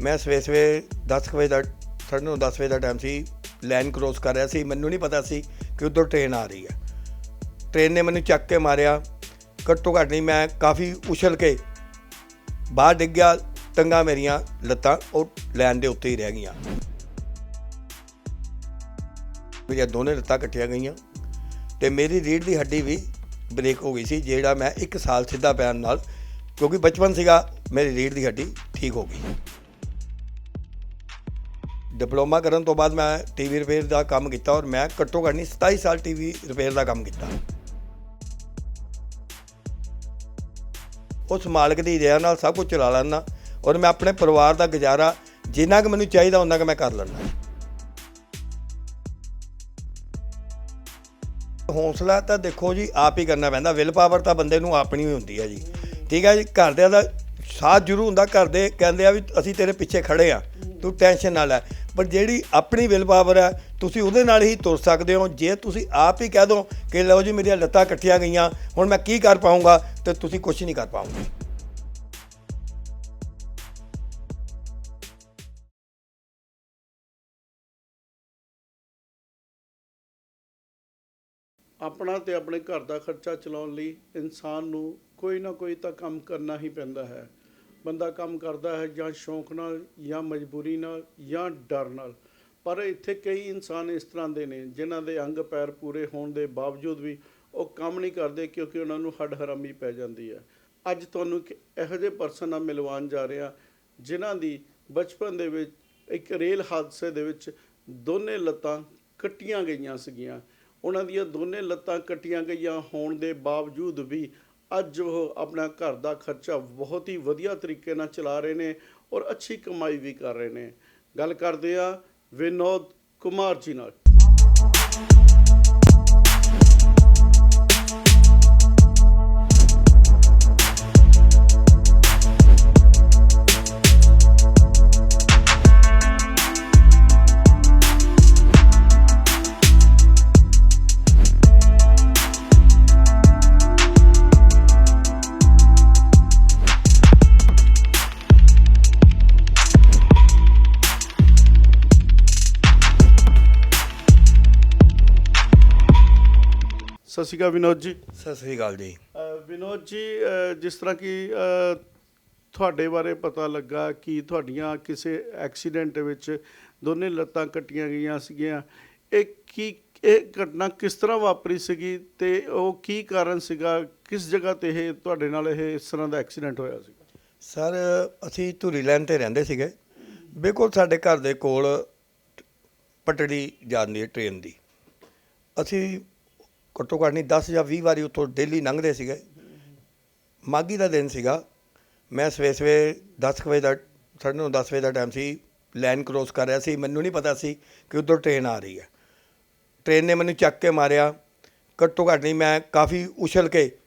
ਮੈਂ ਸਵੇਰੇ ਸਵੇਰੇ 10 ਕੁ ਵਜੇ ਦਾ, ਸਾਢੇ ਨੌ 10 ਵਜੇ ਦਾ ਟਾਈਮ ਸੀ ਲਾਈਨ ਕ੍ਰੋਸ ਕਰ ਰਿਹਾ ਸੀ। ਮੈਨੂੰ ਨਹੀਂ ਪਤਾ ਸੀ ਕਿ ਉਧਰ ਟ੍ਰੇਨ ਆ ਰਹੀ ਹੈ। ਟ੍ਰੇਨ ਨੇ ਮੈਨੂੰ ਚੱਕ ਕੇ ਮਾਰਿਆ। ਘੱਟੋ ਘੱਟ ਨਹੀਂ, ਮੈਂ ਕਾਫੀ ਉਛਲ ਕੇ ਬਾਹਰ ਡਿੱਗ ਗਿਆ। ਟੰਗਾ ਮੇਰੀਆਂ ਲੱਤਾਂ ਉਹ ਲਾਈਨ ਦੇ ਉੱਤੇ ਹੀ ਰਹਿ ਗਈਆਂ। ਮੇਰੀਆਂ ਦੋਨੇ ਲੱਤਾਂ ਕੱਟੀਆਂ ਗਈਆਂ। ਤੇ ਮੇਰੀ ਰੀੜ੍ਹ ਦੀ ਹੱਡੀ ਵੀ ਬ੍ਰੇਕ ਹੋ ਗਈ ਸੀ, ਜਿਹੜਾ ਮੈਂ 1 ਸਾਲ ਸਿੱਧਾ ਪੈਣ ਨਾਲ, ਕਿਉਂਕਿ ਬਚਪਨ ਸੀਗਾ, ਮੇਰੀ ਰੀੜ੍ਹ ਦੀ ਹੱਡੀ ਠੀਕ ਹੋ ਗਈ। ਡਿਪਲੋਮਾ ਕਰਨ ਤੋਂ ਬਾਅਦ ਮੈਂ ਟੀਵੀ ਰਿਪੇਅਰ ਦਾ ਕੰਮ ਕੀਤਾ ਔਰ ਮੈਂ ਘੱਟੋ ਘੱਟ ਨਹੀਂ 27 ਸਾਲ ਟੀਵੀ ਰਿਪੇਅਰ ਦਾ ਕੰਮ ਕੀਤਾ। ਉਸ ਮਾਲਕ ਦੀ ਦਇਆ ਨਾਲ ਸਭ ਕੁਝ ਚਲਾ ਲੈਂਦਾ ਔਰ ਮੈਂ ਆਪਣੇ ਪਰਿਵਾਰ ਦਾ ਗੁਜ਼ਾਰਾ ਜਿੰਨਾ ਕੁ ਮੈਨੂੰ ਚਾਹੀਦਾ ਉਹਨਾਂ ਕੁ ਮੈਂ ਕਰ ਲੈਂਦਾ। ਹੌਸਲਾ ਤਾਂ ਦੇਖੋ ਜੀ, ਆਪ ਹੀ ਕਰਨਾ ਪੈਂਦਾ ਵਿਲ ਪਾਵਰ ਤਾਂ ਬੰਦੇ ਨੂੰ ਆਪਣੀ ਹੀ ਹੁੰਦੀ ਹੈ ਜੀ। ਠੀਕ ਹੈ ਜੀ, ਘਰਦਿਆਂ ਦਾ ਸਾਥ ਜ਼ਰੂਰ ਹੁੰਦਾ ਘਰ ਦੇ ਕਹਿੰਦੇ ਆ ਵੀ ਅਸੀਂ ਤੇਰੇ ਪਿੱਛੇ ਖੜੇ ਆ ਤੂੰ ਟੈਨਸ਼ਨ ਨਾ ਲੈ। ਪਰ ਜਿਹੜੀ ਆਪਣੀ ਵਿਲ ਪਾਵਰ ਹੈ, ਤੁਸੀਂ ਉਹਦੇ ਨਾਲ ਹੀ ਤੁਰ ਸਕਦੇ ਹੋ। ਜੇ ਤੁਸੀਂ ਆਪ ਹੀ ਕਹਿ ਦੋ ਕਿ ਲਓ ਜੀ ਮੇਰੀਆਂ ਲੱਤਾਂ ਇਕੱਠੀਆਂ ਗਈਆਂ, ਹੁਣ ਮੈਂ ਕੀ ਕਰ ਪਾਉਂਗਾ ਤੇ ਤੁਸੀਂ ਕੁਝ ਨਹੀਂ ਕਰ ਪਾਉਂਗੇ ਆਪਣਾ ਤੇ ਆਪਣੇ ਘਰ ਦਾ ਖਰਚਾ ਚਲਾਉਣ ਲਈ ਇਨਸਾਨ ਨੂੰ ਕੋਈ ਨਾ ਕੋਈ ਤਾਂ ਕੰਮ ਕਰਨਾ ਹੀ ਪੈਂਦਾ ਹੈ। ਬੰਦਾ ਕੰਮ ਕਰਦਾ ਹੈ ਜਾਂ ਸ਼ੌਂਕ ਨਾਲ, ਜਾਂ ਮਜਬੂਰੀ ਨਾਲ, ਜਾਂ ਡਰ ਨਾਲ। ਪਰ ਇੱਥੇ ਕਈ ਇਨਸਾਨ ਇਸ ਤਰ੍ਹਾਂ ਦੇ ਨੇ, ਜਿਨ੍ਹਾਂ ਦੇ ਅੰਗ ਪੈਰ ਪੂਰੇ ਹੋਣ ਦੇ ਬਾਵਜੂਦ ਵੀ ਉਹ ਕੰਮ ਨਹੀਂ ਕਰਦੇ ਕਿਉਂਕਿ ਉਹਨਾਂ ਨੂੰ ਹੱਡ ਹਰਾਮੀ ਪੈ ਜਾਂਦੀ ਹੈ। ਅੱਜ ਤੁਹਾਨੂੰ ਇੱਕ ਇਹੋ ਜਿਹੇ ਪਰਸਨ ਨਾਲ ਮਿਲਵਾਉਣ ਜਾ ਰਿਹਾ ਜਿਨ੍ਹਾਂ ਦੀ ਬਚਪਨ ਦੇ ਵਿੱਚ, ਇੱਕ ਰੇਲ ਹਾਦਸੇ ਦੇ ਵਿੱਚ ਦੋਨੇ ਲੱਤਾਂ ਕੱਟੀਆਂ ਗਈਆਂ ਸੀਗੀਆਂ। ਉਹਨਾਂ ਦੀਆਂ ਦੋਨੇ ਲੱਤਾਂ ਕੱਟੀਆਂ ਗਈਆਂ ਹੋਣ ਦੇ ਬਾਵਜੂਦ ਵੀ ਅੱਜ ਉਹ ਆਪਣਾ ਘਰ ਦਾ ਖਰਚਾ ਬਹੁਤ ਹੀ ਵਧੀਆ ਤਰੀਕੇ ਨਾਲ ਚਲਾ ਰਹੇ ਨੇ ਔਰ ਅੱਛੀ ਕਮਾਈ ਵੀ ਕਰ ਰਹੇ ਨੇ। ਗੱਲ ਕਰਦੇ ਆ ਵਿਨੋਦ ਕੁਮਾਰ ਜੀ ਨਾਲ। ਸ਼੍ਰੀ ਅਕਾਲ ਵਿਨੋਦ ਜੀ? ਸਤਿ ਸ੍ਰੀ ਅਕਾਲ ਜੀ। ਵਿਨੋਦ ਜੀ ਜਿਸ ਤਰ੍ਹਾਂ ਕਿ ਤੁਹਾਡੇ ਬਾਰੇ ਪਤਾ ਲੱਗਾ ਕਿ ਤੁਹਾਡੀਆਂ ਕਿਸੇ ਐਕਸੀਡੈਂਟ ਵਿੱਚ ਦੋਨੇ ਲੱਤਾਂ ਕੱਟੀਆਂ ਗਈਆਂ ਸੀਗੀਆਂ। ਇਹ ਕੀ ਇਹ ਘਟਨਾ ਕਿਸ ਤਰ੍ਹਾਂ ਵਾਪਰੀ ਸੀਗੀ ਤੇ ਉਹ ਕੀ ਕਾਰਨ ਸੀਗਾ? ਕਿਸ ਜਗ੍ਹਾ ਤੇ ਇਹ ਤੁਹਾਡੇ ਨਾਲ ਇਹ ਇਸ ਤਰ੍ਹਾਂ ਦਾ ਐਕਸੀਡੈਂਟ ਹੋਇਆ ਸੀ ਸਰ ਅਸੀਂ ਧੂਰੀ ਲਾਈਨ ਤੇ ਰਹਿੰਦੇ ਸੀਗੇ। ਬਿਲਕੁਲ ਸਾਡੇ ਘਰ ਦੇ ਕੋਲ ਪਟੜੀ ਜਾਂਦੀ ਹੈ ਟ੍ਰੇਨ ਦੀ। ਅਸੀਂ ਘੱਟੋ ਘੱਟ ਨਹੀਂ 10 ਜਾਂ 20 ਵਾਰੀ ਉੱਥੋਂ ਡੇਲੀ ਲੰਘਦੇ ਸੀਗੇ। ਮਾਗੀ ਦਾ ਦਿਨ ਸੀਗਾ। ਮੈਂ ਸਵੇਰੇ ਸਵੇਰੇ 10 ਕੁ ਵਜੇ ਦਾ, ਸਾਢੇ ਨੌ 10 ਵਜੇ ਦਾ ਟਾਈਮ ਸੀ। ਲਾਈਨ ਕ੍ਰੋਸ ਕਰ ਰਿਹਾ ਸੀ। ਮੈਨੂੰ ਨਹੀਂ ਪਤਾ ਸੀ ਕਿ ਉਧਰ ਟ੍ਰੇਨ ਆ ਰਹੀ ਹੈ। ਟ੍ਰੇਨ ਨੇ ਮੈਨੂੰ ਚੱਕ ਕੇ ਮਾਰਿਆ। ਘੱਟੋ ਘੱਟ ਨਹੀਂ, ਮੈਂ ਕਾਫੀ ਉਛਲ ਕੇ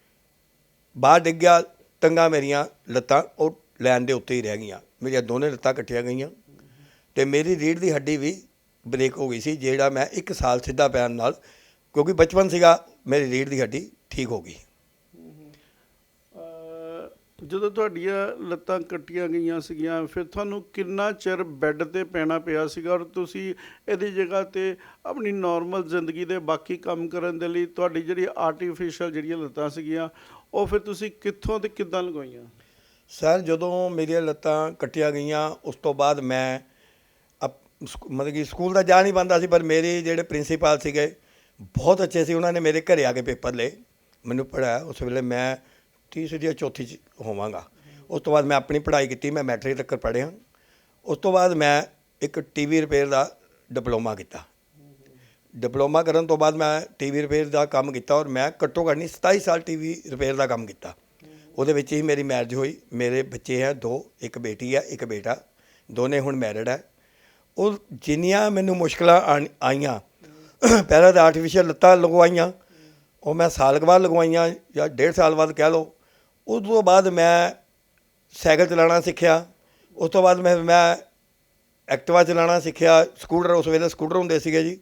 ਬਾਹਰ ਡਿੱਗ ਗਿਆ। ਟੰਗਾ ਮੇਰੀਆਂ ਲੱਤਾਂ ਉਹ ਲਾਈਨ ਦੇ ਉੱਤੇ ਹੀ ਰਹਿ ਗਈਆਂ। ਮੇਰੀਆਂ ਦੋਨੇ ਲੱਤਾਂ ਇਕੱਠੀਆਂ ਗਈਆਂ। ਤੇ ਮੇਰੀ ਰੀੜ੍ਹ ਦੀ ਹੱਡੀ ਵੀ ਬ੍ਰੇਕ ਹੋ ਗਈ ਸੀ, ਜਿਹੜਾ ਮੈਂ 1 ਸਾਲ ਸਿੱਧਾ ਪੈਣ ਨਾਲ ਕਿਉਂਕਿ ਬਚਪਨ ਸੀਗਾ ਮੇਰੀ ਰੀੜ੍ਹ ਦੀ ਹੱਡੀ ਠੀਕ ਹੋ ਗਈ। ਜਦੋਂ ਤੁਹਾਡੀਆਂ ਲੱਤਾਂ ਕੱਟੀਆਂ ਗਈਆਂ ਸੀਗੀਆਂ ਫਿਰ ਤੁਹਾਨੂੰ ਕਿੰਨਾ ਚਿਰ ਬੈੱਡ ਤੇ ਪੈਣਾ ਪਿਆ ਸੀਗਾ ਔਰ ਤੁਸੀਂ ਇਹਦੀ ਜਗ੍ਹਾ ਤੇ ਆਪਣੀ ਨਾਰਮਲ ਜ਼ਿੰਦਗੀ ਦੇ ਬਾਕੀ ਕੰਮ ਕਰਨ ਦੇ ਲਈ ਤੁਹਾਡੀ ਜਿਹੜੀ ਆਰਟੀਫੀਸ਼ੀਅਲ ਜਿਹੜੀਆਂ ਲੱਤਾਂ ਸੀਗੀਆਂ ਉਹ ਫਿਰ ਤੁਸੀਂ ਕਿੱਥੋਂ ਤੇ ਕਿੱਦਾਂ ਲਗਾਈਆਂ? ਸਰ ਜਦੋਂ ਮੇਰੀਆਂ ਲੱਤਾਂ ਕੱਟੀਆਂ ਗਈਆਂ ਉਸ ਤੋਂ ਬਾਅਦ ਮੈਂ ਮਤਲਬ ਕਿ ਸਕੂਲ ਦਾ ਜਾ ਨਹੀਂ ਪਾਉਂਦਾ ਸੀ ਪਰ ਮੇਰੇ ਜਿਹੜੇ ਪ੍ਰਿੰਸੀਪਲ ਸੀਗੇ ਬਹੁਤ ਅੱਛੇ ਸੀ, ਉਹਨਾਂ ਨੇ ਮੇਰੇ ਘਰੇ ਆ ਕੇ ਪੇਪਰ ਲਏ, ਮੈਨੂੰ ਪੜਾਇਆ ਉਸ ਵੇਲੇ ਮੈਂ ਤੀਸਰੀ ਜਾਂ ਚੌਥੀ ਚ ਹੋਵਾਂਗਾ। ਉਸ ਤੋਂ ਬਾਅਦ ਮੈਂ ਆਪਣੀ ਪੜ੍ਹਾਈ ਕੀਤੀ, ਮੈਂ ਮੈਟ੍ਰਿਕ ਤੱਕ ਪੜ੍ਹਿਆ। ਉਸ ਤੋਂ ਬਾਅਦ ਮੈਂ ਇੱਕ ਟੀਵੀ ਰਿਪੇਅਰ ਦਾ ਡਿਪਲੋਮਾ ਕੀਤਾ। ਡਿਪਲੋਮਾ ਕਰਨ ਤੋਂ ਬਾਅਦ ਮੈਂ ਟੀਵੀ ਰਿਪੇਅਰ ਦਾ ਕੰਮ ਕੀਤਾ ਔਰ ਮੈਂ ਘੱਟੋ ਘੱਟ ਨਹੀਂ 27 ਸਾਲ ਟੀਵੀ ਰਿਪੇਅਰ ਦਾ ਕੰਮ ਕੀਤਾ। ਉਹਦੇ ਵਿੱਚ ਹੀ ਮੇਰੀ ਮੈਰਿਜ ਹੋਈ, ਮੇਰੇ ਬੱਚੇ ਹੈ ਦੋ, ਇੱਕ ਬੇਟੀ ਹੈ, ਇੱਕ ਬੇਟਾ, ਦੋਨੇ ਹੁਣ ਮੈਰਿਡ ਹੈ। ਉਹ ਜਿੰਨੀਆਂ ਮੈਨੂੰ ਮੁਸ਼ਕਲਾਂ ਆਈਆਂ ਪਹਿਲਾਂ ਤਾਂ ਆਰਟੀਫਿਸ਼ਲ ਲੱਤਾਂ ਲਗਵਾਈਆਂ, ਉਹ ਮੈਂ ਸਾਲ ਕੁ ਬਾਅਦ ਲਗਵਾਈਆਂ, ਜਾਂ ਡੇਢ ਸਾਲ ਬਾਅਦ ਕਹਿ ਲਓ। ਉਸ ਤੋਂ ਬਾਅਦ ਮੈਂ ਸਾਈਕਲ ਚਲਾਉਣਾ ਸਿੱਖਿਆ। ਉਸ ਤੋਂ ਬਾਅਦ ਮੈਂ ਮੈਂ ਐਕਟਿਵਾ ਚਲਾਉਣਾ ਸਿੱਖਿਆ। ਸਕੂਟਰ, ਉਸ ਵੇਲੇ ਸਕੂਟਰ ਹੁੰਦੇ ਸੀਗੇ ਜੀ।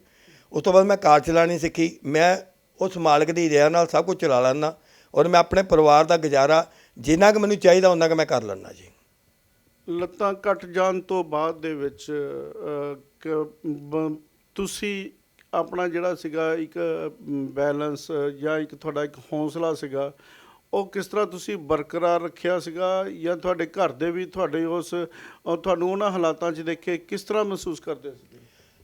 ਉਸ ਤੋਂ ਬਾਅਦ ਮੈਂ ਕਾਰ ਚਲਾਉਣੀ ਸਿੱਖੀ। ਮੈਂ ਉਸ ਮਾਲਕ ਦੀ ਦਇਆ ਨਾਲ ਸਭ ਕੁਝ ਚਲਾ ਲੈਂਦਾ। ਔਰ ਮੈਂ ਆਪਣੇ ਪਰਿਵਾਰ ਦਾ ਗੁਜ਼ਾਰਾ ਜਿੰਨਾ ਕੁ ਮੈਨੂੰ ਚਾਹੀਦਾ ਉਹਨਾਂ ਕੁ ਮੈਂ ਕਰ ਲੈਂਦਾ ਜੀ। ਲੱਤਾਂ ਕੱਟ ਜਾਣ ਤੋਂ ਬਾਅਦ ਦੇ ਵਿੱਚ ਤੁਸੀਂ ਆਪਣਾ ਜਿਹੜਾ ਸੀਗਾ ਇੱਕ ਬੈਲੈਂਸ ਜਾਂ ਇੱਕ ਤੁਹਾਡਾ ਇੱਕ ਹੌਸਲਾ ਸੀਗਾ, ਉਹ ਕਿਸ ਤਰ੍ਹਾਂ ਤੁਸੀਂ ਬਰਕਰਾਰ ਰੱਖਿਆ ਸੀਗਾ ਜਾਂ ਤੁਹਾਡੇ ਘਰ ਦੇ ਵੀ ਤੁਹਾਡੇ ਉਸ ਤੁਹਾਨੂੰ ਉਹਨਾਂ ਹਾਲਾਤਾਂ 'ਚ ਦੇਖੇ ਕਿਸ ਤਰ੍ਹਾਂ ਮਹਿਸੂਸ ਕਰਦੇ ਸੀ?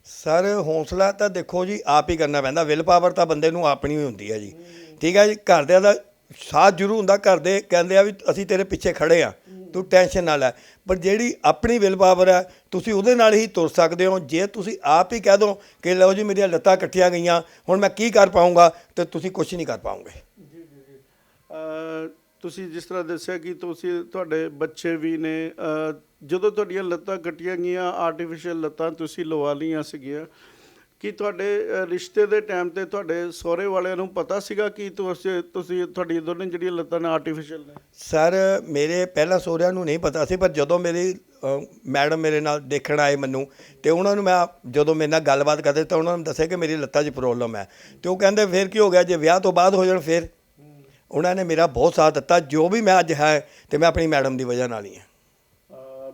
ਸਰ, ਹੌਸਲਾ ਤਾਂ ਦੇਖੋ ਜੀ, ਆਪ ਹੀ ਕਰਨਾ ਪੈਂਦਾ। ਵਿਲ ਪਾਵਰ ਤਾਂ ਬੰਦੇ ਨੂੰ ਆਪਣੀ ਹੀ ਹੁੰਦੀ ਹੈ ਜੀ। ਠੀਕ ਹੈ ਜੀ, ਘਰਦਿਆਂ ਦਾ ਸਾਥ ਜ਼ਰੂਰ ਹੁੰਦਾ। ਘਰ ਦੇ ਕਹਿੰਦੇ ਆ ਵੀ ਅਸੀਂ ਤੇਰੇ ਪਿੱਛੇ ਖੜੇ ਆ ਤੂੰ ਟੈਨਸ਼ਨ ਨਾ ਲੈ। ਪਰ ਜਿਹੜੀ ਆਪਣੀ ਵਿਲ ਪਾਵਰ ਹੈ, ਤੁਸੀਂ ਉਹਦੇ ਨਾਲ ਹੀ ਤੁਰ ਸਕਦੇ ਹੋ। ਜੇ ਤੁਸੀਂ ਆਪ ਹੀ ਕਹਿ ਦੋ ਕਿ ਲਓ ਜੀ ਮੇਰੀਆਂ ਲੱਤਾਂ ਇਕੱਠੀਆਂ ਗਈਆਂ, ਹੁਣ ਮੈਂ ਕੀ ਕਰ ਪਾਉਂਗਾ ਤੇ ਤੁਸੀਂ ਕੁਝ ਨਹੀਂ ਕਰ ਪਾਉਂਗੇ। ਜੀ ਤੁਸੀਂ ਜਿਸ ਤਰ੍ਹਾਂ ਦੱਸਿਆ ਕਿ ਤੁਸੀਂ ਤੁਹਾਡੇ ਬੱਚੇ ਵੀ ਨੇ ਜਦੋਂ ਤੁਹਾਡੀਆਂ ਲੱਤਾਂ ਕੱਟੀਆਂ ਗਈਆਂ ਆਰਟੀਫੀਸ਼ੀਅਲ ਲੱਤਾਂ ਤੁਸੀਂ ਲਵਾ ਲਈਆਂ ਸੀਗੀਆਂ ਕਿ ਤੁਹਾਡੇ ਰਿਸ਼ਤੇ ਦੇ ਟਾਈਮ ਤੇ ਤੁਹਾਡੇ ਸਹੁਰੇ ਵਾਲਿਆਂ ਨੂੰ ਪਤਾ ਸੀਗਾ ਕਿ ਤੁਸੀਂ ਤੁਸੀਂ ਤੁਹਾਡੀ ਦੋਨੇ ਜਿਹੜੀਆਂ ਲੱਤਾਂ ਨੇ ਆਰਟੀਫੀਸ਼ੀਅਲ ਨੇ? ਸਰ ਮੇਰੇ ਪਹਿਲਾਂ ਸਹੁਰਿਆਂ ਨੂੰ ਨਹੀਂ ਪਤਾ ਸੀ ਪਰ ਜਦੋਂ ਮੇਰੀ ਮੈਡਮ ਮੇਰੇ ਨਾਲ ਦੇਖਣ ਆਏ ਮੈਨੂੰ ਤੇ ਉਹਨਾਂ ਨੂੰ ਮੈਂ ਜਦੋਂ ਮੇਰੇ ਨਾਲ ਗੱਲਬਾਤ ਕਰਦੇ ਤਾਂ ਉਹਨਾਂ ਨੂੰ ਦੱਸਿਆ ਕਿ ਮੇਰੀ ਲੱਤਾਂ 'ਚ ਪ੍ਰੋਬਲਮ ਹੈ। ਤੇ ਉਹ ਕਹਿੰਦੇ ਫਿਰ ਕੀ ਹੋ ਗਿਆ? ਜੇ ਵਿਆਹ ਤੋਂ ਬਾਅਦ ਹੋ ਜਾਣ ਫਿਰ? ਉਹਨਾਂ ਨੇ ਮੇਰਾ ਬਹੁਤ ਸਾਥ ਦਿੱਤਾ। ਜੋ ਵੀ ਮੈਂ ਅੱਜ ਹੈ ਤੇ ਮੈਂ ਆਪਣੀ ਮੈਡਮ ਦੀ ਵਜ੍ਹਾ ਨਾਲ ਹੀ ਹਾਂ।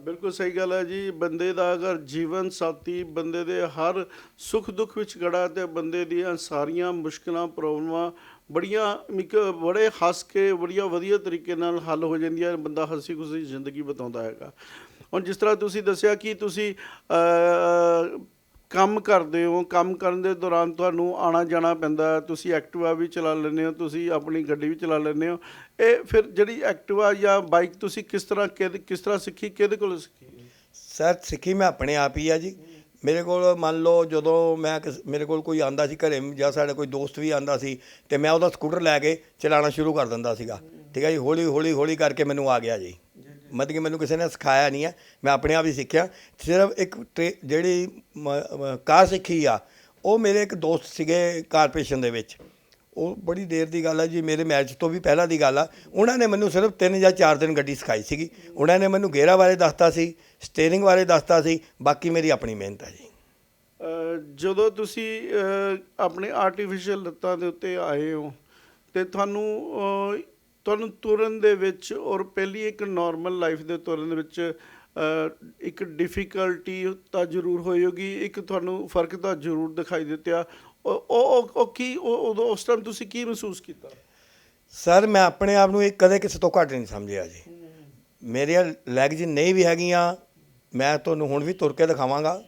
ਬਿਲਕੁਲ ਸਹੀ ਗੱਲ ਹੈ ਜੀ। ਬੰਦੇ ਦਾ ਅਗਰ ਜੀਵਨ ਸਾਥੀ ਬੰਦੇ ਦੇ ਹਰ ਸੁੱਖ ਦੁੱਖ ਵਿੱਚ ਖੜਾ ਤੇ ਬੰਦੇ ਦੀਆਂ ਸਾਰੀਆਂ ਮੁਸ਼ਕਲਾਂ, ਪ੍ਰੋਬਲਮਾਂ ਬੜੀਆਂ ਇੱਕ ਬੜੇ ਹੱਸ ਕੇ, ਬੜੀਆਂ ਵਧੀਆ ਤਰੀਕੇ ਨਾਲ ਹੱਲ ਹੋ ਜਾਂਦੀਆਂ ਬੰਦਾ ਹੱਸੀ ਖੁਸ਼ੀ ਜ਼ਿੰਦਗੀ ਬਤਾਉਂਦਾ ਹੈਗਾ। ਹੁਣ ਜਿਸ ਤਰ੍ਹਾਂ ਤੁਸੀਂ ਦੱਸਿਆ ਕਿ ਤੁਸੀਂ ਕੰਮ ਕਰਦੇ ਹੋ, ਕੰਮ ਕਰਨ ਦੇ ਦੌਰਾਨ ਤੁਹਾਨੂੰ ਆਣਾ ਜਾਣਾ ਪੈਂਦਾ ਤੁਸੀਂ ਐਕਟਿਵਾ ਵੀ ਚਲਾ ਲੈਂਦੇ ਹੋ, ਤੁਸੀਂ ਆਪਣੀ ਗੱਡੀ ਵੀ ਚਲਾ ਲੈਂਦੇ ਹੋ। ਇਹ ਫਿਰ ਜਿਹੜੀ ਐਕਟਿਵਾ ਜਾਂ ਬਾਈਕ ਤੁਸੀਂ ਕਿਸ ਤਰ੍ਹਾਂ ਕਿਹਦੇ, ਕਿਸ ਤਰ੍ਹਾਂ ਸਿੱਖੀ, ਕਿਹਦੇ ਕੋਲ ਸਿੱਖੀ? ਸਰ, ਸਿੱਖੀ ਮੈਂ ਆਪਣੇ ਆਪ ਹੀ ਆ ਜੀ। ਮੇਰੇ ਕੋਲ ਮੰਨ ਲਓ ਜਦੋਂ ਮੈਂ ਕਿਸ- ਮੇਰੇ ਕੋਲ ਕੋਈ ਆਂਦਾ ਸੀ ਘਰੇ ਜਾਂ ਸਾਡਾ ਕੋਈ ਦੋਸਤ ਵੀ ਆਂਦਾ ਸੀ ਤੇ ਮੈਂ ਉਹਦਾ ਸਕੂਟਰ ਲੈ ਕੇ ਚਲਾਉਣਾ ਸ਼ੁਰੂ ਕਰ ਦਿੰਦਾ ਸੀਗਾ। ਠੀਕ ਹੈ ਜੀ ਹੌਲੀ ਹੌਲੀ ਹੌਲੀ ਕਰਕੇ ਮੈਨੂੰ ਆ ਗਿਆ ਜੀ। ਮਤਲਬ ਕਿ ਮੈਨੂੰ ਕਿਸੇ ਨੇ ਸਿਖਾਇਆ ਨਹੀਂ ਹੈ। ਮੈਂ ਆਪਣੇ ਆਪ ਹੀ ਸਿੱਖਿਆ। ਸਿਰਫ ਇੱਕ ਟਰੇ- ਜਿਹੜੀ ਮ- ਮ- ਕਾਰ ਸਿੱਖੀ ਆ ਉਹ ਮੇਰੇ ਇੱਕ ਦੋਸਤ ਸੀਗੇ ਕਾਰਪੋਰੇਸ਼ਨ ਦੇ ਵਿੱਚ। ਉਹ ਬੜੀ ਦੇਰ ਦੀ ਗੱਲ ਆ ਜੀ ਮੇਰੇ ਮੈਰਿਜ ਤੋਂ ਵੀ ਪਹਿਲਾਂ ਦੀ ਗੱਲ ਆ। ਉਹਨਾਂ ਨੇ ਮੈਨੂੰ ਸਿਰਫ 3 ਜਾਂ 4 ਦਿਨ ਗੱਡੀ ਸਿਖਾਈ ਸੀਗੀ। ਉਹਨਾਂ ਨੇ ਮੈਨੂੰ ਗੇਅਰਾਂ ਬਾਰੇ ਦੱਸਤਾ ਸੀ ਸਟੀਅਰਿੰਗ ਬਾਰੇ ਦੱਸਤਾ ਸੀ ਬਾਕੀ ਮੇਰੀ ਆਪਣੀ ਮਿਹਨਤ ਹੈ ਜੀ। ਅਹ ਜਦੋਂ ਤੁਸੀਂ ਅਹ, ਆਪਣੇ ਆਰਟੀਫੀਸ਼ੀਅਲ ਲੱਤਾਂ ਦੇ ਉੱਤੇ ਆਏ ਹੋ ਤੇ ਤੁਹਾਨੂੰ ਅਹ, ਤੁਹਾਨੂੰ ਤੁਰਨ ਦੇ ਵਿੱਚ ਔਰ ਪਹਿਲੀ ਇੱਕ ਨਾਰਮਲ ਲਾਈਫ ਦੇ ਤੁਰਨ ਦੇ ਵਿੱਚ ਇੱਕ ਡਿਫਿਕਲਟੀ ਤਾਂ ਜ਼ਰੂਰ ਹੋਏਗੀ, ਇੱਕ ਤੁਹਾਨੂੰ ਫ਼ਰਕ ਤਾਂ ਜ਼ਰੂਰ ਦਿਖਾਈ ਦਿੱਤਾ। ਉਹ ਉਹ ਉਹ ਕੀ, ਉਹ, ਉਦੋਂ ਉਸ ਟਾਈਮ ਤੁਸੀਂ ਕੀ ਮਹਿਸੂਸ ਕੀਤਾ? ਸਰ ਮੈਂ ਆਪਣੇ ਆਪ ਨੂੰ ਇਹ ਕਦੇ ਕਿਸੇ ਤੋਂ ਘੱਟ ਨਹੀਂ ਸਮਝਿਆ ਜੀ। ਮੇਰੀਆਂ ਲੈਗਜ਼ ਨਹੀਂ ਵੀ ਹੈਗੀਆਂ, ਮੈਂ ਤੁਹਾਨੂੰ ਹੁਣ ਵੀ ਤੁਰ ਕੇ ਦਿਖਾਵਾਂਗਾ।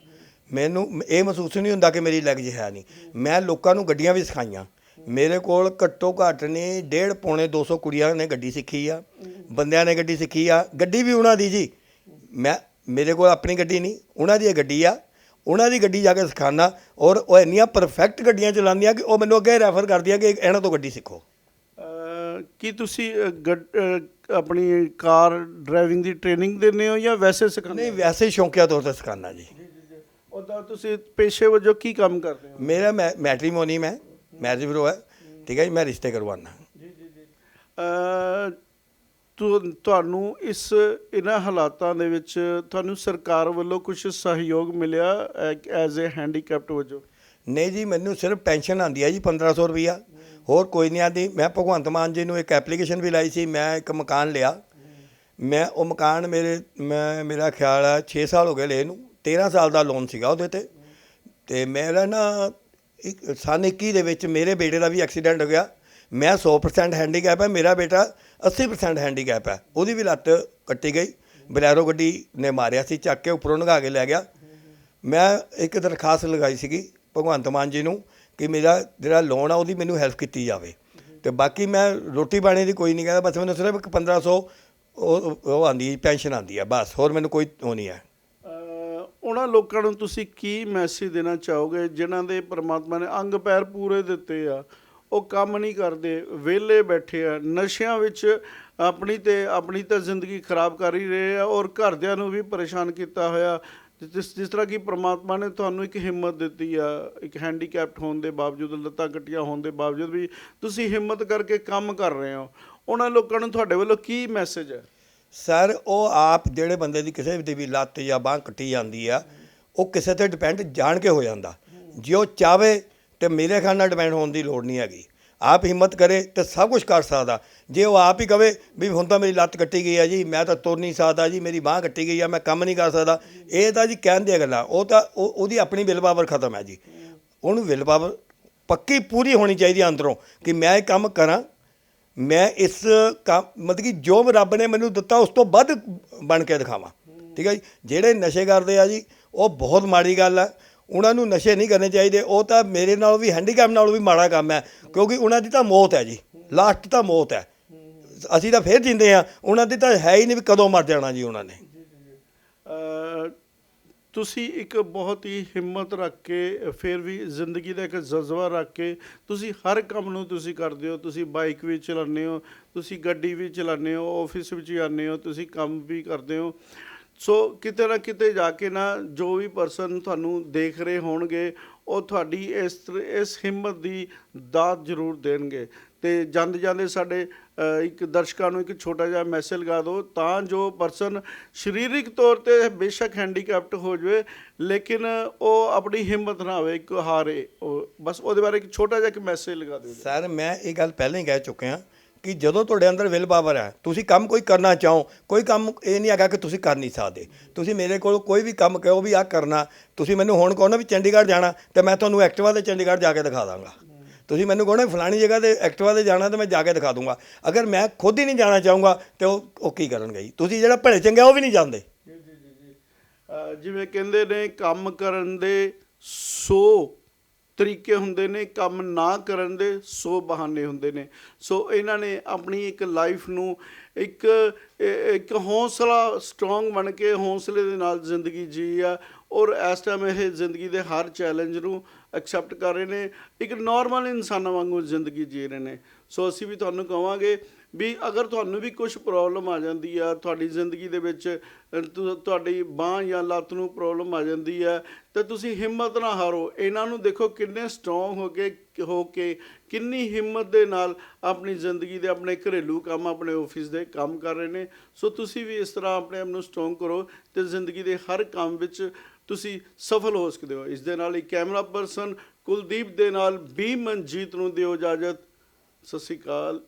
ਮੈਨੂੰ, ਇਹ ਮਹਿਸੂਸ ਨਹੀਂ ਹੁੰਦਾ ਕਿ ਮੇਰੀ ਲੈਗਜ਼ ਹੈ ਨਹੀਂ। ਮੈਂ ਲੋਕਾਂ ਨੂੰ ਗੱਡੀਆਂ ਵੀ ਸਿਖਾਈਆਂ। ਮੇਰੇ ਕੋਲ ਘੱਟੋ ਘੱਟ ਨੇ ਡੇਢ ਪੌਣੇ 200 ਕੁੜੀਆਂ ਨੇ ਗੱਡੀ ਸਿੱਖੀ ਆ ਬੰਦਿਆਂ ਨੇ ਗੱਡੀ ਸਿੱਖੀ ਆ ਗੱਡੀ ਵੀ ਉਹਨਾਂ ਦੀ ਜੀ। ਮੈਂ ਮੇਰੇ ਕੋਲ ਆਪਣੀ ਗੱਡੀ ਨਹੀਂ ਉਹਨਾਂ ਦੀ ਗੱਡੀ ਆ। ਉਹਨਾਂ ਦੀ ਗੱਡੀ ਜਾ ਕੇ ਸਿਖਾਉਂਦਾ ਔਰ ਉਹ ਇੰਨੀਆਂ ਪਰਫੈਕਟ ਗੱਡੀਆਂ ਚਲਾਉਂਦੀਆਂ ਕਿ ਉਹ ਮੈਨੂੰ ਅੱਗੇ ਰੈਫਰ ਕਰਦੀਆਂ ਕਿ ਇਹਨਾਂ ਤੋਂ ਗੱਡੀ ਸਿੱਖੋ। ਕੀ ਤੁਸੀਂ ਆਪਣੀ ਕਾਰ ਡਰਾਈਵਿੰਗ ਦੀ ਟ੍ਰੇਨਿੰਗ ਦਿੰਦੇ ਹੋ ਜਾਂ ਵੈਸੇ ਸਿਖਾਉਂਦੇ ਨਹੀਂ ਵੈਸੇ ਸ਼ੌਂਕੀਆ ਤੌਰ ਤੇ ਸਿਖਾਉਂਦਾ ਜੀ। ਉਹਦਾ ਤੁਸੀਂ ਪੇਸ਼ੇ ਵਜੋਂ ਕੀ ਕੰਮ ਕਰਦੇ ਹੋ? ਮੇਰਾ ਮੈਟਰੀਮੋਨੀ ਮੈਂ ਮੈਰਿਜ ਬਿਊਰੋ ਹੈ ਠੀਕ ਹੈ ਜੀ ਮੈਂ ਰਿਸ਼ਤੇ ਕਰਵਾਉਣਾ ਅਹ, ਤੁ- ਤੁਹਾਨੂੰ ਇਸ ਇਹਨਾਂ ਹਾਲਾਤਾਂ ਦੇ ਵਿੱਚ ਤੁਹਾਨੂੰ ਸਰਕਾਰ ਵੱਲੋਂ ਕੁਝ ਸਹਿਯੋਗ ਮਿਲਿਆ ਐਜ਼ ਅ ਹੈਂਡੀਕੈਪਟ ਵਜੋਂ? ਨਹੀਂ ਜੀ ਮੈਨੂੰ ਸਿਰਫ ਪੈਨਸ਼ਨ ਆਂਦੀ ਹੈ ਜੀ 1500 ਰੁਪਈਆ। ਹੋਰ ਕੋਈ ਨਹੀਂ ਆਂਦੀ ਮੈਂ ਭਗਵੰਤ ਮਾਨ ਜੀ ਨੂੰ ਇੱਕ ਐਪਲੀਕੇਸ਼ਨ ਵੀ ਲਾਈ ਸੀ ਮੈਂ ਇੱਕ ਮਕਾਨ ਲਿਆ। ਮੈਂ ਉਹ ਮਕਾਨ ਮੇਰੇ ਮੈਂ ਮੇਰਾ ਖਿਆਲ ਹੈ 6 ਸਾਲ ਹੋ ਗਏ ਲਏ ਨੂੰ 13 ਸਾਲ ਦਾ ਲੋਨ ਸੀਗਾ ਉਹਦੇ ਤੇ। ਤੇ ਮੇਰਾ ਨਾ ਇੱਕ ਸਨ 21 ਦੇ ਵਿੱਚ ਮੇਰੇ ਬੇਟੇ ਦਾ ਵੀ ਐਕਸੀਡੈਂਟ ਹੋ ਗਿਆ। ਮੈਂ 100% ਹੈਂਡੀਕੈਪ ਹੈ, ਮੇਰਾ ਬੇਟਾ 80% ਹੈਂਡੀਕੈਪ ਹੈ। ਉਹਦੀ ਵੀ ਲੱਤ ਕੱਟੀ ਗਈ। ਬਲੈਰੋ ਗੱਡੀ ਨੇ ਮਾਰਿਆ ਸੀ, ਚੱਕ ਕੇ ਉੱਪਰੋਂ ਲੰਘਾ ਕੇ ਲੈ ਗਿਆ। ਮੈਂ ਇੱਕ ਦਰਖਾਸਤ ਲਗਾਈ ਸੀਗੀ ਭਗਵੰਤ ਮਾਨ ਜੀ ਨੂੰ ਕਿ ਮੇਰਾ ਜਿਹੜਾ ਲੋਨ ਆ, ਉਹਦੀ ਮੈਨੂੰ ਹੈਲਪ ਕੀਤੀ ਜਾਵੇ। ਤੇ ਬਾਕੀ ਮੈਂ ਰੋਟੀ ਪਾਣੀ ਦੀ ਕੋਈ ਨਹੀਂ ਕਹਿੰਦਾ, ਬਸ ਮੈਨੂੰ ਸਿਰਫ ਇੱਕ 1500 ਉਹ ਉਹ ਆਂਦੀ ਪੈਨਸ਼ਨ ਆਂਦੀ ਆ, ਬਸ। ਹੋਰ ਮੈਨੂੰ ਕੋਈ ਉਹ ਨਹੀਂ ਹੈ। ਉਹਨਾਂ ਲੋਕਾਂ ਨੂੰ ਤੁਸੀਂ ਕੀ ਮੈਸੇਜ ਦੇਣਾ ਚਾਹੋਗੇ? ਜਿਨ੍ਹਾਂ ਦੇ ਪਰਮਾਤਮਾ ਨੇ ਅੰਗ ਪੈਰ ਪੂਰੇ ਦਿੱਤੇ ਆ, ਉਹ ਕੰਮ ਨਹੀਂ ਕਰਦੇ, ਵਿਹਲੇ ਬੈਠੇ ਆ, ਨਸ਼ਿਆਂ ਵਿੱਚ ਆਪਣੀ ਤੇ ਆਪਣੀ ਤਾਂ ਜ਼ਿੰਦਗੀ ਖਰਾਬ ਕਰ ਹੀ ਰਹੇ ਆ ਔਰ ਘਰਦਿਆਂ ਨੂੰ ਵੀ ਪਰੇਸ਼ਾਨ ਕੀਤਾ ਹੋਇਆ। ਜਿਸ ਜਿਸ ਤਰ੍ਹਾਂ ਕਿ ਪ੍ਰਮਾਤਮਾ ਨੇ ਤੁਹਾਨੂੰ ਇੱਕ ਹਿੰਮਤ ਦਿੱਤੀ ਆ, ਇੱਕ ਹੈਂਡੀਕੈਪਟ ਹੋਣ ਦੇ ਬਾਵਜੂਦ, ਲੱਤਾਂ ਕੱਟੀਆਂ ਹੋਣ ਦੇ ਬਾਵਜੂਦ ਵੀ ਤੁਸੀਂ ਹਿੰਮਤ ਕਰਕੇ ਕੰਮ ਕਰ ਰਹੇ ਹੋ। ਉਹਨਾਂ ਲੋਕਾਂ ਨੂੰ ਤੁਹਾਡੇ ਵੱਲੋਂ ਕੀ ਮੈਸੇਜ ਹੈ ਸਰ, ਉਹ ਆਪ ਜਿਹੜੇ ਬੰਦੇ ਦੀ ਕਿਸੇ ਦੀ ਵੀ ਲੱਤ ਜਾਂ ਬਾਂਹ ਕੱਟੀ ਜਾਂਦੀ ਆ, ਉਹ ਕਿਸੇ ਤੇ ਡਿਪੈਂਡ ਜਾਣ ਕੇ ਹੋ ਜਾਂਦਾ। ਜੇ ਉਹ ਚਾਵੇ ਤੇ ਮੇਰੇ ਖਿਆਲ ਨਾਲ ਡਿਪੈਂਡ ਹੋਣ ਦੀ ਲੋੜ ਨਹੀਂ ਹੈਗੀ। ਆਪ ਹਿੰਮਤ ਕਰੇ ਤੇ ਸਭ ਕੁਝ ਕਰ ਸਕਦਾ। ਜੇ ਉਹ ਆਪ ਹੀ ਕਵੇ ਵੀ ਹੁਣ ਤਾਂ ਮੇਰੀ ਲੱਤ ਕੱਟੀ ਗਈ ਹੈ ਜੀ, ਮੈਂ ਤਾਂ ਤੁਰ ਨਹੀਂ ਸਕਦਾ ਜੀ, ਮੇਰੀ ਬਾਹ ਕੱਟੀ ਗਈ ਆ, ਮੈਂ ਕੰਮ ਨਹੀਂ ਕਰ ਸਕਦਾ। ਇਹ ਤਾਂ ਜੀ ਕਹਿਣ ਦੀਆਂ ਗੱਲਾਂ। ਉਹ ਤਾਂ ਉਹਦੀ ਆਪਣੀ ਵਿਲ ਪਾਵਰ ਖਤਮ ਹੈ ਜੀ। ਉਹਨੂੰ ਵਿਲ ਪਾਵਰ ਪੱਕੀ ਪੂਰੀ ਹੋਣੀ ਚਾਹੀਦੀ ਹੈ ਅੰਦਰੋਂ ਕਿ ਮੈਂ ਇਹ ਕੰਮ ਕਰਾਂ ਮੈਂ ਇਸ ਕੰਮ, ਮਤਲਬ ਕਿ ਜੋ ਰੱਬ ਨੇ ਮੈਨੂੰ ਦਿੱਤਾ, ਉਸ ਤੋਂ ਵੱਧ ਬਣ ਕੇ ਦਿਖਾਵਾਂ। ਠੀਕ ਹੈ ਜੀ? ਜਿਹੜੇ ਨਸ਼ੇ ਕਰਦੇ ਆ ਜੀ, ਉਹ ਬਹੁਤ ਮਾੜੀ ਗੱਲ ਹੈ ਉਹਨਾਂ ਨੂੰ ਨਸ਼ੇ ਨਹੀਂ ਕਰਨੇ ਚਾਹੀਦੇ। ਉਹ ਤਾਂ ਮੇਰੇ ਨਾਲੋਂ ਵੀ ਹੈਂਡੀਕੈਪ ਨਾਲੋਂ ਵੀ ਮਾੜਾ ਕੰਮ ਹੈ। ਕਿਉਂਕਿ ਉਹਨਾਂ ਦੀ ਤਾਂ ਮੌਤ ਹੈ ਜੀ। ਲਾਸਟ ਤਾਂ ਮੌਤ ਹੈ। ਅਸੀਂ ਤਾਂ ਫੇਰ ਜਿੰਦੇ ਆ। ਉਹਨਾਂ ਦੀ ਤਾਂ ਹੈ ਹੀ ਨਹੀਂ ਵੀ ਕਦੋਂ ਮਰ ਜਾਣਾ ਜੀ ਉਹਨਾਂ ਨੇ। ਤੁਸੀਂ ਇੱਕ ਬਹੁਤ ਹੀ ਹਿੰਮਤ ਰੱਖ ਕੇ, ਫਿਰ ਵੀ ਜ਼ਿੰਦਗੀ ਦਾ ਇੱਕ ਜਜ਼ਬਾ ਰੱਖ ਕੇ ਤੁਸੀਂ ਹਰ ਕੰਮ ਨੂੰ ਤੁਸੀਂ ਕਰਦੇ ਹੋ। ਤੁਸੀਂ ਬਾਈਕ ਵੀ ਚਲਾਉਂਦੇ ਹੋ, ਤੁਸੀਂ ਗੱਡੀ ਵੀ ਚਲਾਉਂਦੇ ਹੋ, ਆਫਿਸ ਵਿੱਚ ਜਾਂਦੇ ਹੋ, ਤੁਸੀਂ ਕੰਮ ਵੀ ਕਰਦੇ ਹੋ। ਸੋ ਕਿਤੇ ਨਾ ਕਿਤੇ ਜਾ ਕੇ ਨਾ ਜੋ ਵੀ ਪਰਸਨ ਤੁਹਾਨੂੰ ਦੇਖ ਰਹੇ ਹੋਣਗੇ, ਉਹ ਤੁਹਾਡੀ ਇਸ ਤਰ- ਇਸ ਹਿੰਮਤ ਦੀ ਦਾਤ ਜ਼ਰੂਰ ਦੇਣਗੇ। ਤੇ ਜਾਂਦੇ ਜਾਂਦੇ ਸਾਡੇ ਇੱਕ ਦਰਸ਼ਕਾਂ ਨੂੰ ਇੱਕ ਛੋਟਾ ਜਿਹਾ ਮੈਸੇਜ ਲਗਾ ਦਿਓ, ਤਾਂ ਜੋ ਪਰਸਨ ਸਰੀਰਿਕ ਤੌਰ ਤੇ ਬੇਸ਼ੱਕ ਹੈਂਡੀਕੈਪਟ ਹੋ ਜਾਵੇ, ਲੇਕਿਨ ਉਹ ਆਪਣੀ ਹਿੰਮਤ ਨਾ ਹੋਵੇ, ਇੱਕ ਹਾਰੇ, ਉਹ, ਬਸ ਉਹਦੇ ਬਾਰੇ ਇੱਕ ਛੋਟਾ ਜਿਹਾ ਇੱਕ ਮੈਸੇਜ ਲਗਾ ਦਿਓ। ਸਰ ਮੈਂ ਇਹ ਗੱਲ ਪਹਿਲਾਂ ਹੀ ਕਹਿ ਚੁੱਕਿਆ ਕਿ ਜਦੋਂ ਤੁਹਾਡੇ ਅੰਦਰ ਵਿਲ ਪਾਵਰ ਹੈ, ਤੁਸੀਂ ਕੰਮ ਕੋਈ ਕਰਨਾ ਚਾਹੋ, ਕੋਈ ਕੰਮ ਇਹ ਨਹੀਂ ਹੈਗਾ ਕਿ ਤੁਸੀਂ ਕਰ ਨਹੀਂ ਸਕਦੇ। ਤੁਸੀਂ ਮੇਰੇ ਕੋਲ ਕੋਈ ਵੀ ਕੰਮ ਕਹੋ ਵੀ ਆਹ ਕਰਨਾ, ਤੁਸੀਂ ਮੈਨੂੰ ਹੁਣ ਕਹੋ ਨਾ ਵੀ ਚੰਡੀਗੜ੍ਹ ਜਾਣਾ, ਤੇ ਮੈਂ ਤੁਹਾਨੂੰ ਐਕਟਿਵਾ ਤੇ ਚੰਡੀਗੜ੍ਹ ਜਾ ਕੇ ਦਿਖਾ ਦਾਂਗਾ। ਤੁਸੀਂ ਮੈਨੂੰ ਕਹੋ ਫਲਾਣੀ ਜਗ੍ਹਾ ਤੇ ਐਕਟਿਵਾ ਤੇ ਜਾਣਾ ਤੇ ਮੈਂ ਜਾ ਕੇ ਦਿਖਾ ਦੂੰਗਾ। ਅਗਰ ਮੈਂ ਖੁਦ ਹੀ ਨਹੀਂ ਜਾਣਾ ਚਾਹੂੰਗਾ ਤੇ ਉਹ ਉਹ ਕੀ ਕਰਨਗੇ ਜੀ ਤੁਸੀਂ ਜਿਹੜਾ ਭਲੇ ਚੰਗੇ ਉਹ ਵੀ ਨਹੀਂ ਜਾਂਦੇ ਜਿਵੇਂ ਕਹਿੰਦੇ ਨੇ ਕੰਮ ਕਰਨ ਦੇ 100 ਤਰੀਕੇ ਹੁੰਦੇ ਨੇ, ਕੰਮ ਨਾ ਕਰਨ ਦੇ 100 ਬਹਾਨੇ ਹੁੰਦੇ ਨੇ। ਸੋ ਇਹਨਾਂ ਨੇ ਆਪਣੀ ਇੱਕ ਲਾਈਫ ਨੂੰ ਇੱਕ ਇ- ਇੱਕ ਹੌਸਲਾ ਸਟਰੋਂਗ ਬਣ ਕੇ ਹੌਸਲੇ ਦੇ ਨਾਲ ਜ਼ਿੰਦਗੀ ਜੀ ਆ ਔਰ ਇਸ ਟਾਈਮ ਇਹ ਜ਼ਿੰਦਗੀ ਦੇ ਹਰ ਚੈਲੰਜ ਨੂੰ ਐਕਸੈਪਟ ਕਰ ਰਹੇ ਨੇ, ਇੱਕ ਨਾਰਮਲ ਇਨਸਾਨਾਂ ਵਾਂਗੂ ਜ਼ਿੰਦਗੀ ਜੀ ਰਹੇ ਨੇ। ਸੋ ਅਸੀਂ ਵੀ ਤੁਹਾਨੂੰ ਕਹਾਂਗੇ ਵੀ ਅਗਰ ਤੁਹਾਨੂੰ ਵੀ ਕੁਝ ਪ੍ਰੋਬਲਮ ਆ ਜਾਂਦੀ ਆ, ਤੁਹਾਡੀ ਜ਼ਿੰਦਗੀ ਦੇ ਵਿੱਚ ਤੁਹਾਡੀ ਬਾਹ ਜਾਂ ਲੱਤ ਨੂੰ ਪ੍ਰੋਬਲਮ ਆ ਜਾਂਦੀ ਹੈ ਤੇ ਤੁਸੀਂ ਹਿੰਮਤ ਨਾ ਹਾਰੋ। ਇਹਨਾਂ ਨੂੰ ਦੇਖੋ ਕਿੰਨੇ ਸਟਰੋਂਗ ਹੋ ਕੇ ਹੋ ਕੇ, ਕਿੰਨੀ ਹਿੰਮਤ ਦੇ ਨਾਲ ਆਪਣੀ ਜ਼ਿੰਦਗੀ ਦੇ ਆਪਣੇ ਘਰੇਲੂ ਕੰਮ ਆਪਣੇ ਆਫਿਸ ਦੇ ਕੰਮ ਕਰ ਰਹੇ ਨੇ। ਸੋ ਤੁਸੀਂ ਵੀ ਇਸ ਤਰ੍ਹਾਂ ਆਪਣੇ ਆਪ ਨੂੰ ਸਟਰੋਂਗ ਕਰੋ ਤੇ ਜ਼ਿੰਦਗੀ ਦੇ ਹਰ ਕੰਮ ਵਿੱਚ ਤੁਸੀਂ ਸਫਲ ਹੋ ਸਕਦੇ ਹੋ। ਇਸ ਦੇ ਨਾਲ ਹੀ ਕੈਮਰਾ ਪਰਸਨ ਕੁਲਦੀਪ ਦੇ ਨਾਲ ਬੀ ਮਨਜੀਤ ਨੂੰ ਦਿਓ ਇਜਾਜ਼ਤ। ਸਤਿ ਸ਼੍ਰੀ ਅਕਾਲ।